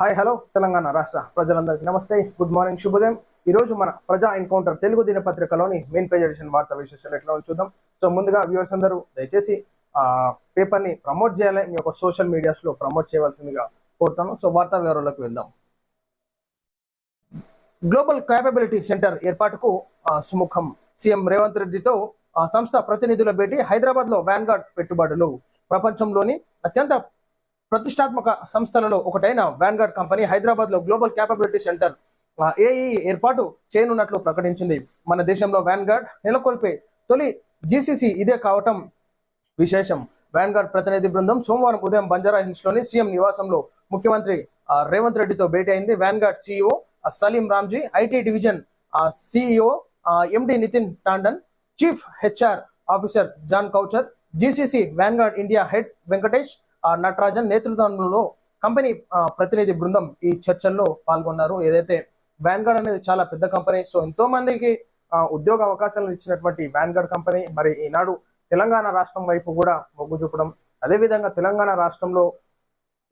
Hi hello Telangana రాష్ట్ర ప్రజలందరికీ నమస్తే. గుడ్ మార్నింగ్ శుభోదయం. ఈ రోజు మన ప్రజా ఎన్కౌంటర్ తెలుగు దినపత్రికలోని మెయిన్ పేజ్ ఎడిషన్ వార్త విశేషాలు ఎట్లా చూద్దాం. సో ముందుగా వ్యూవర్స్ అందరూ దయచేసి ఆ పేపర్ని ప్రమోట్ చేయాలి. మీ యొక్క సోషల్ మీడియాస్లో ప్రమోట్ చేయవలసిందిగా కోరుతాను. సో వార్తా వివరాలకు వెళ్దాం. గ్లోబల్ క్యాపబిలిటీ సెంటర్ ఏర్పాటుకు సుముఖం సీఎం రేవంత్ రెడ్డితో ఆ సంస్థ ప్రతినిధుల భేటీ హైదరాబాద్లో వ్యాన్గార్డ్ పెట్టుబడులు. ప్రపంచంలోని అత్యంత ప్రతిష్టాత్మక సంస్థలలో ఒకటైన వ్యాన్గార్డ్ కంపెనీ హైదరాబాద్లో గ్లోబల్ క్యాపబిలిటీ సెంటర్ ఏఈ ఏర్పాటు చేయనున్నట్లు ప్రకటించింది. మన దేశంలో వ్యాన్గార్డ్ నెలకొల్పే తొలి జీసీసీ ఇదే కావటం విశేషం. వ్యాన్గార్డ్ ప్రతినిధి బృందం సోమవారం ఉదయం బంజారా హిల్స్లోని సీఎం నివాసంలో ముఖ్యమంత్రి ఆ, రేవంత్ రెడ్డితో భేటీ అయింది. Vanguard CEO Salim Ramji IT division CEO MD Nitin Tandon chief HR officer John Koucher GCC Vanguard India head Venkatesh Natarajan నేతృత్వంలో కంపెనీ ప్రతినిధి బృందం ఈ చర్చల్లో పాల్గొన్నారు. ఏదైతే వ్యాన్గార్డ్ అనేది చాలా పెద్ద కంపెనీ సో ఎంతో మందికి ఉద్యోగ అవకాశాలు ఇచ్చినటువంటి వ్యాన్గార్డ్ కంపెనీ మరి ఈనాడు తెలంగాణ రాష్ట్రం వైపు కూడా మొగ్గు చూపడం అదేవిధంగా తెలంగాణ రాష్ట్రంలో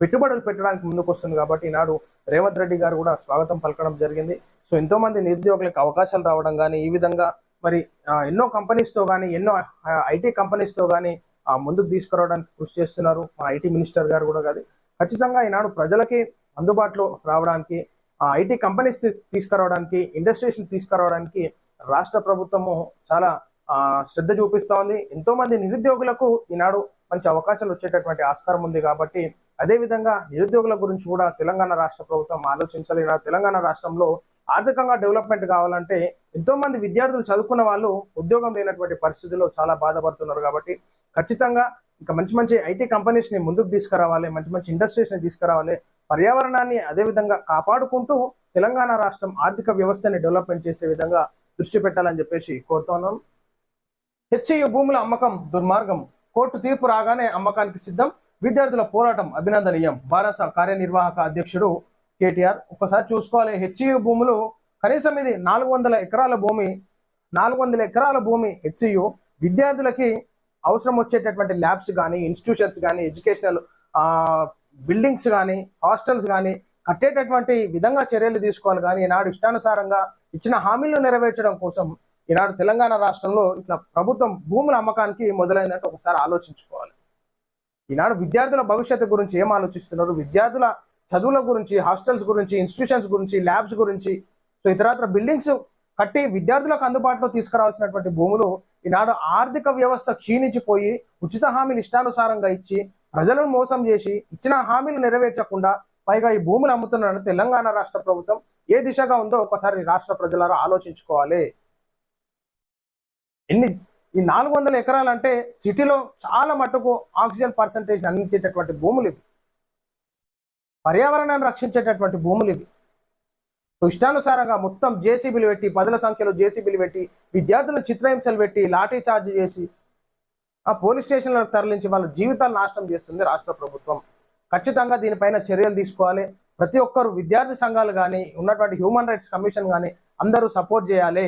పెట్టుబడులు పెట్టడానికి ముందుకు వస్తుంది కాబట్టి ఈనాడు రేవంత్ రెడ్డి గారు కూడా స్వాగతం పలకడం జరిగింది. సో ఎంతో మంది నిరుద్యోగులకు అవకాశాలు రావడం కానీ ఈ విధంగా మరి ఎన్నో కంపెనీస్తో కానీ ఎన్నో ఐటీ కంపెనీస్తో కానీ ముందుకు తీసుకురావడానికి కృషి చేస్తున్నారు మా ఐటీ మినిస్టర్ గారు కూడా కాదు. ఖచ్చితంగా ఈనాడు ప్రజలకి అందుబాటులో రావడానికి ఐటీ కంపెనీస్ తీసుకురావడానికి ఇండస్ట్రీస్ తీసుకురావడానికి రాష్ట్ర ప్రభుత్వము చాలా ఆ, శ్రద్ధ చూపిస్తా ఉంది. ఎంతో మంది నిరుద్యోగులకు ఈనాడు మంచి అవకాశాలు వచ్చేటటువంటి ఆస్కారం ఉంది కాబట్టి అదే విధంగా నిరుద్యోగుల గురించి కూడా తెలంగాణ రాష్ట్ర ప్రభుత్వం ఆలోచించాలి తెలంగాణ రాష్ట్రంలో ఆర్థికంగా డెవలప్మెంట్ కావాలంటే ఎంతో మంది విద్యార్థులు చదువుకున్న వాళ్ళు ఉద్యోగం లేనటువంటి పరిస్థితుల్లో చాలా బాధపడుతున్నారు కాబట్టి ఖచ్చితంగా ఇంకా మంచి మంచి ఐటీ కంపెనీస్ని ముందుకు తీసుకురావాలి మంచి మంచి ఇండస్ట్రీస్ని తీసుకురావాలి పర్యావరణాన్ని అదే విధంగా కాపాడుకుంటూ తెలంగాణ రాష్ట్రం ఆర్థిక వ్యవస్థని డెవలప్మెంట్ చేసే విధంగా దృష్టి పెట్టాలని చెప్పేసి కోరుతున్నాం హెచ్ఈయు భూముల అమ్మకం దుర్మార్గం. కోర్టు తీర్పు రాగానే అమ్మకానికి సిద్ధం. విద్యార్థుల పోరాటం అభినందనీయం. భారత కార్యనిర్వాహక అధ్యక్షుడు కేటీఆర్. ఒకసారి చూసుకోవాలి హెచ్ఈయు భూములు కనీసం ఇది నాలుగు వందల ఎకరాల భూమి నాలుగు వందల ఎకరాల భూమి హెచ్ఈయు విద్యార్థులకి అవసరం వచ్చేటటువంటి ల్యాబ్స్ కానీ ఇన్స్టిట్యూషన్స్ కానీ ఎడ్యుకేషనల్ బిల్డింగ్స్ కానీ హాస్టల్స్ కానీ కట్టేటటువంటి విధంగా చర్యలు తీసుకోవాలి. కానీ ఈనాడు ఇష్టానుసారంగా ఇచ్చిన హామీలను నెరవేర్చడం కోసం ఈనాడు తెలంగాణ రాష్ట్రంలో ఇట్లా ప్రభుత్వం భూముల అమ్మకానికి మొదలైనట్టు ఒకసారి ఆలోచించుకోవాలి. ఈనాడు విద్యార్థుల భవిష్యత్తు గురించి ఏం ఆలోచిస్తున్నారు? విద్యార్థుల చదువుల గురించి హాస్టల్స్ గురించి ఇన్స్టిట్యూషన్స్ గురించి ల్యాబ్స్ గురించి సో ఇతరత్ర బిల్డింగ్స్ కట్టి విద్యార్థులకు అందుబాటులో తీసుకురావాల్సినటువంటి భూములు ఈనాడు ఆర్థిక వ్యవస్థ క్షీణించిపోయి ఉచిత హామీలు ఇష్టానుసారంగా ఇచ్చి ప్రజలను మోసం చేసి ఇచ్చిన హామీలు నెరవేర్చకుండా పైగా ఈ భూములు అమ్ముతున్నాడు తెలంగాణ రాష్ట్ర ప్రభుత్వం ఏ దిశగా ఉందో ఒకసారి రాష్ట్ర ప్రజలారా ఆలోచించుకోవాలి. ఎన్ని ఈ నాలుగు వందల ఎకరాలంటే సిటీలో చాలా మటుకు ఆక్సిజన్ పర్సంటేజ్ అందించేటటువంటి భూములు ఇవి. పర్యావరణాన్ని రక్షించేటటువంటి భూములు ఇవి. ఇష్టానుసారంగా మొత్తం జేసీబీలు పెట్టి పదుల సంఖ్యలో జేసీబీలు పెట్టి విద్యార్థులను చిత్రహింసలు పెట్టి లాఠీ చార్జ్ చేసి ఆ పోలీస్ స్టేషన్లకు తరలించి వాళ్ళ జీవితాలు నాశనం చేస్తుంది రాష్ట్ర ప్రభుత్వం. ఖచ్చితంగా దీనిపైన చర్యలు తీసుకోవాలి. ప్రతి ఒక్కరు విద్యార్థి సంఘాలు కానీ ఉన్నటువంటి హ్యూమన్ రైట్స్ కమిషన్ కానీ అందరూ సపోర్ట్ చేయాలి.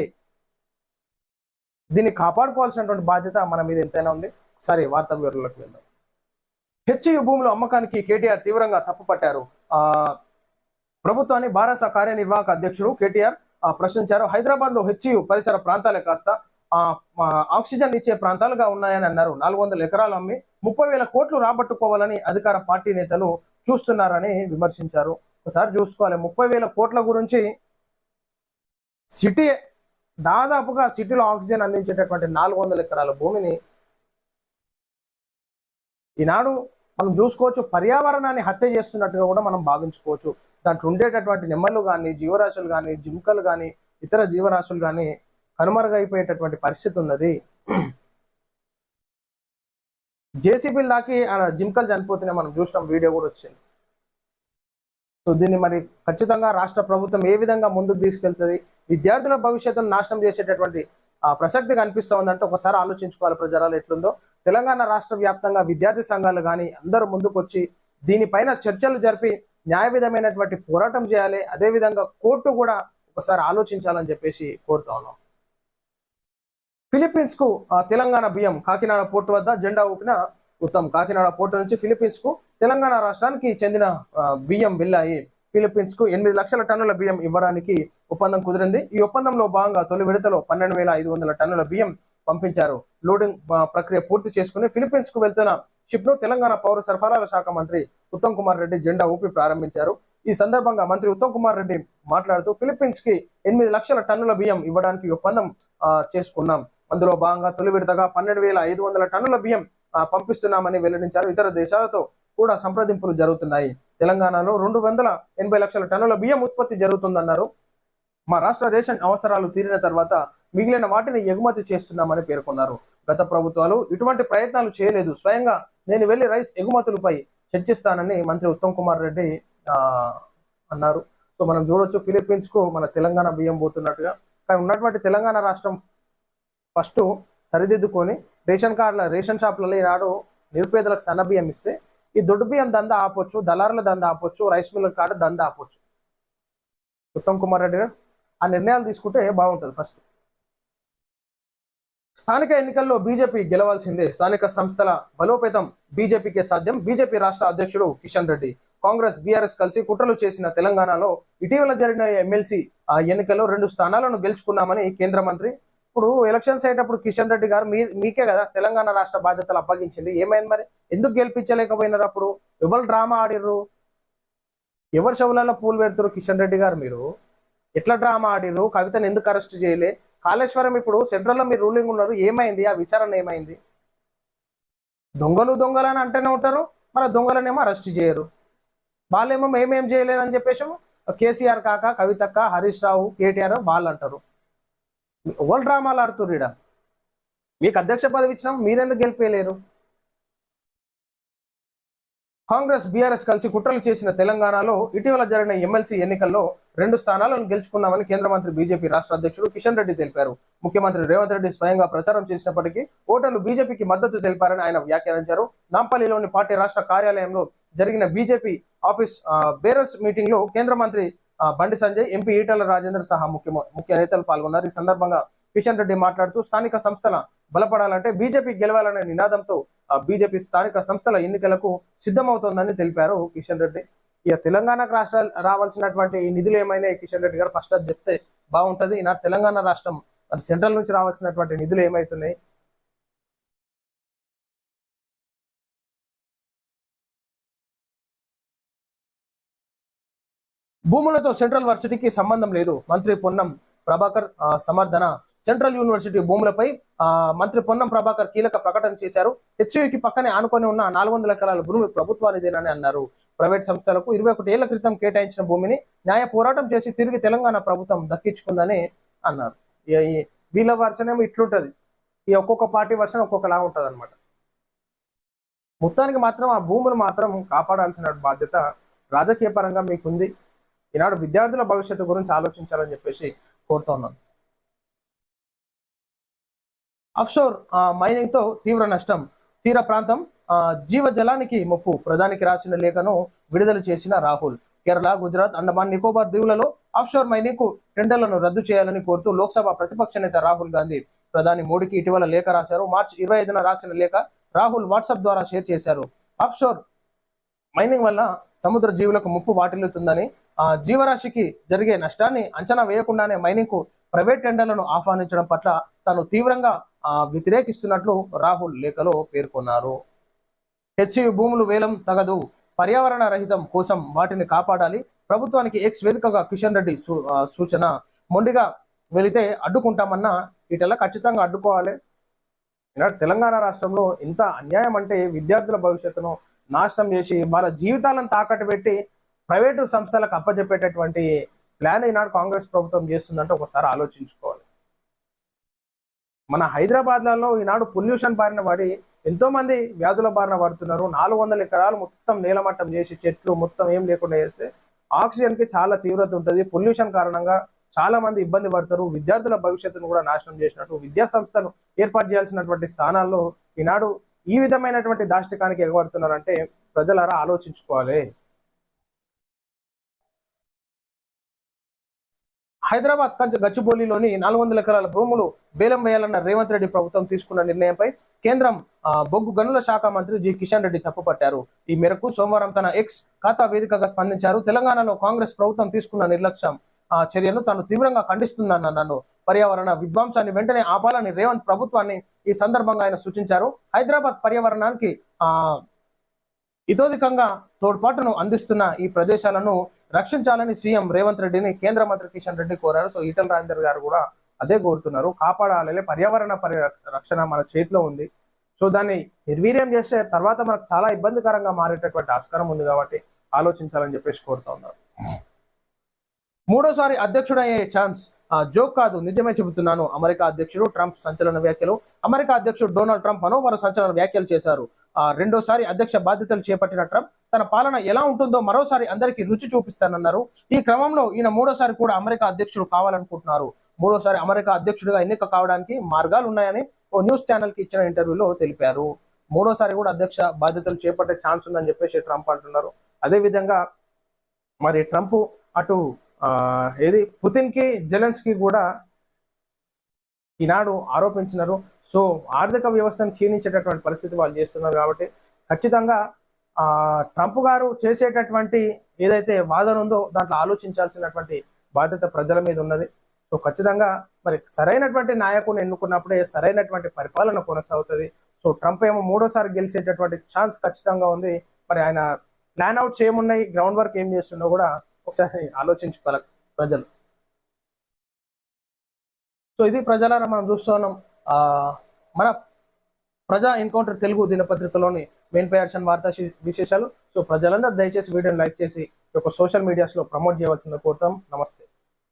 దీన్ని కాపాడుకోవాల్సినటువంటి బాధ్యత మన మీద ఎంతైనా ఉంది. సరే వార్తా వివరాలకు వెళ్దాం. హెచ్యు భూముల అమ్మకానికి కేటీఆర్ తీవ్రంగా తప్పుపట్టారు. ఆ ప్రభుత్వాన్ని భారత కార్యనిర్వాహక అధ్యక్షుడు కేటీఆర్ ఆ, ప్రశ్నించారు. హైదరాబాద్లో హెచ్యు పరిసర ప్రాంతాలే కాస్త ఆక్సిజన్ ఇచ్చే ప్రాంతాలుగా ఉన్నాయని అన్నారు. నాలుగు వందల ఎకరాలు అమ్మి ముప్పై వేల కోట్లు రాబట్టుకోవాలని అధికార పార్టీ నేతలు చూస్తున్నారని విమర్శించారు. ఒకసారి చూసుకోవాలి. ముప్పై వేల కోట్ల గురించి సిటీ దాదాపుగా సిటీలో ఆక్సిజన్ అందించేటటువంటి నాలుగు వందల ఎకరాల భూమిని ఈనాడు మనం చూసుకోవచ్చు. పర్యావరణాన్ని హత్య చేస్తున్నట్టుగా కూడా మనం భావించుకోవచ్చు. దాంట్లో ఉండేటటువంటి నెమ్మలు కానీ జీవరాశులు కానీ జింకలు కానీ ఇతర జీవరాశులు కానీ కనుమరుగైపోయేటటువంటి పరిస్థితి ఉన్నది. జేసీబీలు దాకి జింకలు చనిపోతున్నాయి మనం చూసినాం వీడియో కూడా వచ్చింది. సో దీన్ని మరి ఖచ్చితంగా రాష్ట్ర ప్రభుత్వం ఏ విధంగా ముందుకు తీసుకెళ్తుంది విద్యార్థుల భవిష్యత్తును నాశనం చేసేటటువంటి ఆ, ప్రసక్తి కనిపిస్తూ ఉందంటే ఒకసారి ఆలోచించుకోవాలి ప్రజలు ఎట్లుందో. తెలంగాణ రాష్ట్ర వ్యాప్తంగా విద్యార్థి సంఘాలు కానీ అందరూ ముందుకు వచ్చి దీనిపైన చర్చలు జరిపి న్యాయ విధమైనటువంటి పోరాటం చేయాలి. అదేవిధంగా కోర్టు కూడా ఒకసారి ఆలోచించాలని చెప్పేసి కోరుతా ఉన్నాం. ఫిలిప్పీన్స్కు తెలంగాణ బియ్యం కాకినాడ పోర్టు వద్ద జెండా ఊపిన ఉత్తమ్. కాకినాడ పోర్టు నుంచి ఫిలిప్పీన్స్కు తెలంగాణ రాష్ట్రానికి చెందిన బియ్యం వెళ్ళాయి. ఫిలిప్పీన్స్కు ఎనిమిది లక్షల టన్నుల బియ్యం ఇవ్వడానికి ఒప్పందం కుదిరింది. ఈ ఒప్పందంలో భాగంగా తొలి విడతలో పన్నెండు వేల ఐదు వందల టన్నుల బియ్యం పంపించారు. లోడింగ్ ప్రక్రియ పూర్తి చేసుకుని ఫిలిప్పీన్స్కు వెళ్తున్న షిప్ను తెలంగాణ పౌర సరఫరాల శాఖ మంత్రి ఉత్తమ్ కుమార్ రెడ్డి జెండా ఊపి ప్రారంభించారు. ఈ సందర్భంగా మంత్రి ఉత్తమ్ కుమార్ రెడ్డి మాట్లాడుతూ ఫిలిప్పీన్స్కి ఎనిమిది లక్షల టన్నుల బియ్యం ఇవ్వడానికి ఒప్పందం చేసుకున్నాం. అందులో భాగంగా తొలి విడతగా పన్నెండు వేల ఐదు వందల టన్నుల బియ్యం పంపిస్తున్నామని వెల్లడించారు. ఇతర దేశాలతో కూడా సంప్రదింపులు జరుగుతున్నాయి. తెలంగాణలో రెండు వందల ఎనభై లక్షల టన్నుల బియ్యం ఉత్పత్తి జరుగుతుందన్నారు. మా రాష్ట్ర రేషన్ అవసరాలు తీరిన తర్వాత మిగిలిన వాటిని ఎగుమతి చేస్తున్నామని పేర్కొన్నారు. గత ప్రభుత్వాలు ఇటువంటి ప్రయత్నాలు చేయలేదు. స్వయంగా నేను వెళ్ళి రైస్ ఎగుమతులపై చర్చిస్తానని మంత్రి ఉత్తమ్ కుమార్ రెడ్డి అన్నారు. సో మనం చూడొచ్చు ఫిలిప్పీన్స్కు మన తెలంగాణ బియ్యం పోతున్నట్టుగా. కానీ ఉన్నటువంటి తెలంగాణ రాష్ట్రం ఫస్ట్ సరిదిద్దుకొని రేషన్ కార్డుల రేషన్ షాపులలో ఈనాడు నిరుపేదలకు సన్న బియ్యం ఇస్తే ఈ దొడ్డు బియ్యం దందా ఆపొచ్చు దళారుల దందా ఆపొచ్చు రైస్ మిల్ కార్డు దందా ఆపొచ్చు. ఉత్తమ్ కుమార్ రెడ్డి గారు ఆ నిర్ణయాలు తీసుకుంటే బాగుంటుంది ఫస్ట్. స్థానిక ఎన్నికల్లో బీజేపీ గెలవాల్సిందే. స్థానిక సంస్థల బలోపేతం బీజేపీకే సాధ్యం. బీజేపీ రాష్ట్ర అధ్యక్షుడు కిషన్ రెడ్డి కాంగ్రెస్ బీఆర్ఎస్ కలిసి కుట్రలు చేసిన తెలంగాణలో ఇటీవల జరిగిన ఎమ్మెల్సీ ఆ ఎన్నికల్లో రెండు స్థానాలను గెలుచుకున్నామని కేంద్ర మంత్రి. ఇప్పుడు ఎలక్షన్స్ అయ్యేటప్పుడు కిషన్ రెడ్డి గారు మీ మీకే కదా తెలంగాణ రాష్ట్ర బాధ్యతలు అప్పగించింది. ఏమైంది మరి? ఎందుకు గెలిపించలేకపోయినారు అప్పుడు? ఎవరు డ్రామా ఆడిర్రు? ఎవరు షవులలో పూలు పెడుతురు కిషన్ రెడ్డి గారు మీరు? ఎట్లా డ్రామా ఆడిర్రు? కవితను ఎందుకు అరెస్ట్ చేయలే? కాళేశ్వరం ఇప్పుడు సెంట్రల్లో మీరు రూలింగ్ ఉన్నారు ఏమైంది? ఆ విచారణ ఏమైంది? దొంగలు దొంగలు అని అంటేనే ఉంటారు మన దొంగలనేమో అరెస్ట్ చేయరు. వాళ్ళేమో మేమేం చేయలేదని చెప్పేసి కేసీఆర్ కాక కవితక్క హరీష్ రావు కేటీఆర్ వాళ్ళు అంటారు. ఓల్డ్ డ్రామాలు ఆడుతుర్రీడా మీకు అధ్యక్ష పదవి ఇచ్చినాం మీరెందుకు గెలిపేయలేరు? కాంగ్రెస్ బీఆర్ఎస్ కలిసి కుట్రలు చేసిన తెలంగాణలో ఇటీవల జరిగిన ఎమ్మెల్సీ ఎన్నికల్లో రెండు స్థానాలను గెలుచుకున్నామని కేంద్ర మంత్రి బీజేపీ రాష్ట్ర అధ్యక్షుడు కిషన్ రెడ్డి తెలిపారు. ముఖ్యమంత్రి రేవంత్ రెడ్డి స్వయంగా ప్రచారం చేసినప్పటికీ ఓటర్లు బీజేపీకి మద్దతు తెలిపారని ఆయన వ్యాఖ్యానించారు. నాంపల్లిలోని పార్టీ రాష్ట్ర కార్యాలయంలో జరిగిన బీజేపీ ఆఫీస్ బేరస్ బేరర్స్ మీటింగ్లో కేంద్ర మంత్రి బండి సంజయ్ ఎంపీ ఈటల రాజేందర్ సహా ముఖ్య ముఖ్య నేతలు పాల్గొన్నారు. ఈ సందర్భంగా కిషన్ రెడ్డి మాట్లాడుతూ స్థానిక సంస్థల బలపడాలంటే బీజేపీ గెలవాలనే నినాదంతో బీజేపీ స్థానిక సంస్థల ఎన్నికలకు సిద్ధమవుతోందని తెలిపారు కిషన్ రెడ్డి. ఇక తెలంగాణకు రాష్ట్ర రావాల్సినటువంటి నిధులు ఏమైనా కిషన్ రెడ్డి గారు ఫస్ట్ అది చెప్తే బాగుంటది. ఈనాడు తెలంగాణ రాష్ట్రం సెంట్రల్ నుంచి రావాల్సినటువంటి నిధులు ఏమైతున్నాయి? భూములతో సెంట్రల్ వర్సిటీకి సంబంధం లేదు. మంత్రి పొన్నం ప్రభాకర్ సమర్థన సెంట్రల్ యూనివర్సిటీ భూములపై ఆ, మంత్రి పొన్నం ప్రభాకర్ కీలక ప్రకటన చేశారు. హెచ్యుకి పక్కనే ఆనుకొని ఉన్న నాలుగు వందల ఎకరాల భూమి ప్రభుత్వానిదేనని అన్నారు. ప్రైవేట్ సంస్థలకు ఇరవై ఒకటి ఏళ్ళ క్రితం కేటాయించిన భూమిని న్యాయ పోరాటం చేసి తిరిగి తెలంగాణ ప్రభుత్వం దక్కించుకుందని అన్నారు. ఈ- వీళ్ళ వర్షనేమో ఇట్లుంటది. ఈ ఒక్కొక్క పార్టీ వర్షన్ ఒక్కొక్కలా ఉంటది అనమాట మొత్తానికి మాత్రం ఆ భూములు మాత్రం కాపాడాల్సిన బాధ్యత రాజకీయ పరంగా మీకుంది. ఈనాడు విద్యార్థుల భవిష్యత్తు గురించి ఆలోచించాలని చెప్పేసి కోరుతున్నాను ఆఫ్షోర్ మైనింగ్తో తీవ్ర నష్టం. తీర ప్రాంతం ఆ, జీవజలానికి ముప్పు. ప్రధానికి రాసిన లేఖను విడుదల చేసిన రాహుల్. కేరళ గుజరాత్ అండమాన్ నికోబార్ దీవులలో ఆఫ్షోర్ మైనింగ్కు టెండర్లను రద్దు చేయాలని కోరుతూ లోక్సభ ప్రతిపక్ష నేత రాహుల్ గాంధీ ప్రధాని మోడీకి ఇటీవల లేఖ రాశారు. మార్చి ఇరవై ఐదున రాసిన లేఖ రాహుల్ వాట్సాప్ ద్వారా షేర్ చేశారు. ఆఫ్షోర్ మైనింగ్ వల్ల సముద్ర జీవులకు ముప్పు వాటిల్లుతుందని ఆ జీవరాశికి జరిగే నష్టాన్ని అంచనా వేయకుండానే మైనింగ్కు ప్రైవేట్ టెండర్లను ఆహ్వానించడం పట్ల తాను తీవ్రంగా వ్యతిరేకిస్తున్నట్లు రాహుల్ లేఖలో పేర్కొన్నారు. హెచ్యు భూములు వేలం తగదు. పర్యావరణ రహితం కోసం వాటిని కాపాడాలి. ప్రభుత్వానికి ఎక్స్ వేదికగా కిషన్ రెడ్డి సూచన. మొండిగా వెళితే అడ్డుకుంటామన్నా ఇటలా ఖచ్చితంగా అడ్డుకోవాలి. తెలంగాణ రాష్ట్రంలో ఇంత అన్యాయం అంటే విద్యార్థుల భవిష్యత్తును నాశనం చేసి వాళ్ళ జీవితాలను తాకట్టు పెట్టి ప్రైవేటు సంస్థలకు అప్పచెప్పేటటువంటి ప్లాన్ ఈనాడు కాంగ్రెస్ ప్రభుత్వం చేస్తుందంటే ఒకసారి ఆలోచించుకోవాలి. మన హైదరాబాద్లలో ఈనాడు పొల్యూషన్ బారిన పడి ఎంతో మంది వ్యాధుల బారిన పడుతున్నారు. నాలుగు వందల ఎకరాలు మొత్తం నేలమట్టం చేసి చెట్లు మొత్తం ఏం లేకుండా చేస్తే ఆక్సిజన్కి చాలా తీవ్రత ఉంటుంది. పొల్యూషన్ కారణంగా చాలా మంది ఇబ్బంది పడతారు. విద్యార్థుల భవిష్యత్తును కూడా నాశనం చేసినట్టు విద్యా సంస్థలు ఏర్పాటు చేయాల్సినటువంటి స్థానాల్లో ఈనాడు ఈ విధమైనటువంటి దాష్టికానికి ఎగబడుతున్నారంటే ప్రజలారా ఆలోచించుకోవాలి. హైదరాబాద్ కంచ గచ్చిబౌలిలోని నాలుగు వందల ఎకరాల భూములు వేలం వేయాలన్న రేవంత్ రెడ్డి ప్రభుత్వం తీసుకున్న నిర్ణయంపై కేంద్రం బొగ్గు గనుల శాఖ మంత్రి జి. కిషన్ రెడ్డి తప్పుపట్టారు. ఈ మేరకు సోమవారం తన ఎక్స్ ఖాతా వేదికగా స్పందించారు. తెలంగాణలో కాంగ్రెస్ ప్రభుత్వం తీసుకున్న నిర్లక్ష్యం ఆ చర్యను తాను తీవ్రంగా ఖండిస్తున్నాను నన్ను పర్యావరణ విధ్వంసాన్ని వెంటనే ఆపాలని రేవంత్ ప్రభుత్వాన్ని ఈ సందర్భంగా ఆయన సూచించారు. హైదరాబాద్ పర్యావరణానికి ఆ ఇతోధికంగా తోడ్పాటును అందిస్తున్న ఈ ప్రదేశాలను రక్షించాలని సీఎం రేవంత్ రెడ్డిని కేంద్ర మంత్రి కిషన్ రెడ్డి కోరారు. సో ఈటల రాజేందర్ గారు కూడా అదే కోరుతున్నారు. కాపాడాలి పర్యావరణ పరి రక్షణ మన చేతిలో ఉంది. సో దాన్ని నిర్వీర్యం చేస్తే తర్వాత మనకు చాలా ఇబ్బందికరంగా మారేటటువంటి ఆస్కారం ఉంది కాబట్టి ఆలోచించాలని చెప్పేసి కోరుతా ఉన్నారు. మూడోసారి అధ్యక్షుడయ్యే ఛాన్స్ ఆ, జోక్ కాదు. నిజమే చెబుతున్నాను. అమెరికా అధ్యక్షుడు ట్రంప్ సంచలన వ్యాఖ్యలు అమెరికా అధ్యక్షుడు డొనాల్డ్ ట్రంప్ మరోమరో సంచలన వ్యాఖ్యలు చేశారు. రెండోసారి అధ్యక్ష బాధ్యతలు చేపట్టిన ట్రంప్ తన పాలన ఎలా ఉంటుందో మరోసారి అందరికీ రుచి చూపిస్తానన్నారు. ఈ క్రమంలో ఈయన మూడోసారి కూడా అమెరికా అధ్యక్షుడు కావాలనుకుంటున్నారు. మూడోసారి అమెరికా అధ్యక్షుడిగా ఎన్నిక కావడానికి మార్గాలు ఉన్నాయని ఓ న్యూస్ ఛానల్కి ఇచ్చిన ఇంటర్వ్యూలో తెలిపారు. మూడోసారి కూడా అధ్యక్ష బాధ్యతలు చేపట్టే ఛాన్స్ ఉందని చెప్పేసి ట్రంప్ అంటున్నారు. అదే విధంగా మరి ట్రంప్ అటు ఏది? పుతిన్కి జెలెన్స్కి కూడా ఈనాడు ఆరోపించినారు. సో ఆర్థిక వ్యవస్థను క్షీణించేటటువంటి పరిస్థితి వాళ్ళు చేస్తున్నారు కాబట్టి ఖచ్చితంగా ట్రంప్ గారు చేసేటటువంటి ఏదైతే వాదన ఉందో దాంట్లో ఆలోచించాల్సినటువంటి బాధ్యత ప్రజల మీద ఉన్నది. సో ఖచ్చితంగా మరి సరైనటువంటి నాయకుని ఎన్నుకున్నప్పుడే సరైనటువంటి పరిపాలన కొనసాగుతుంది. సో ట్రంప్ ఏమో మూడోసారి గెలిచేటటువంటి ఛాన్స్ ఖచ్చితంగా ఉంది. మరి ఆయన ప్లాన్ అవుట్స్ ఏమున్నాయి గ్రౌండ్ వర్క్ ఏం చేస్తుందో కూడా ఒకసారి ఆలోచించుకోవాలి ప్రజలు. సో ఇది ప్రజలారా మనం చూస్తున్నాం. మన ప్రజా ఎన్కౌంటర్ తెలుగు దినపత్రికలోని మెయిన్ ప్రయాక్షన్ వార్తా విశేషాలు. సో ప్రజలందరూ దయచేసి వీడియోని లైక్ చేసి ఈ యొక్క సోషల్ మీడియాస్లో ప్రమోట్ చేయవలసింది కోరుతాం. నమస్తే.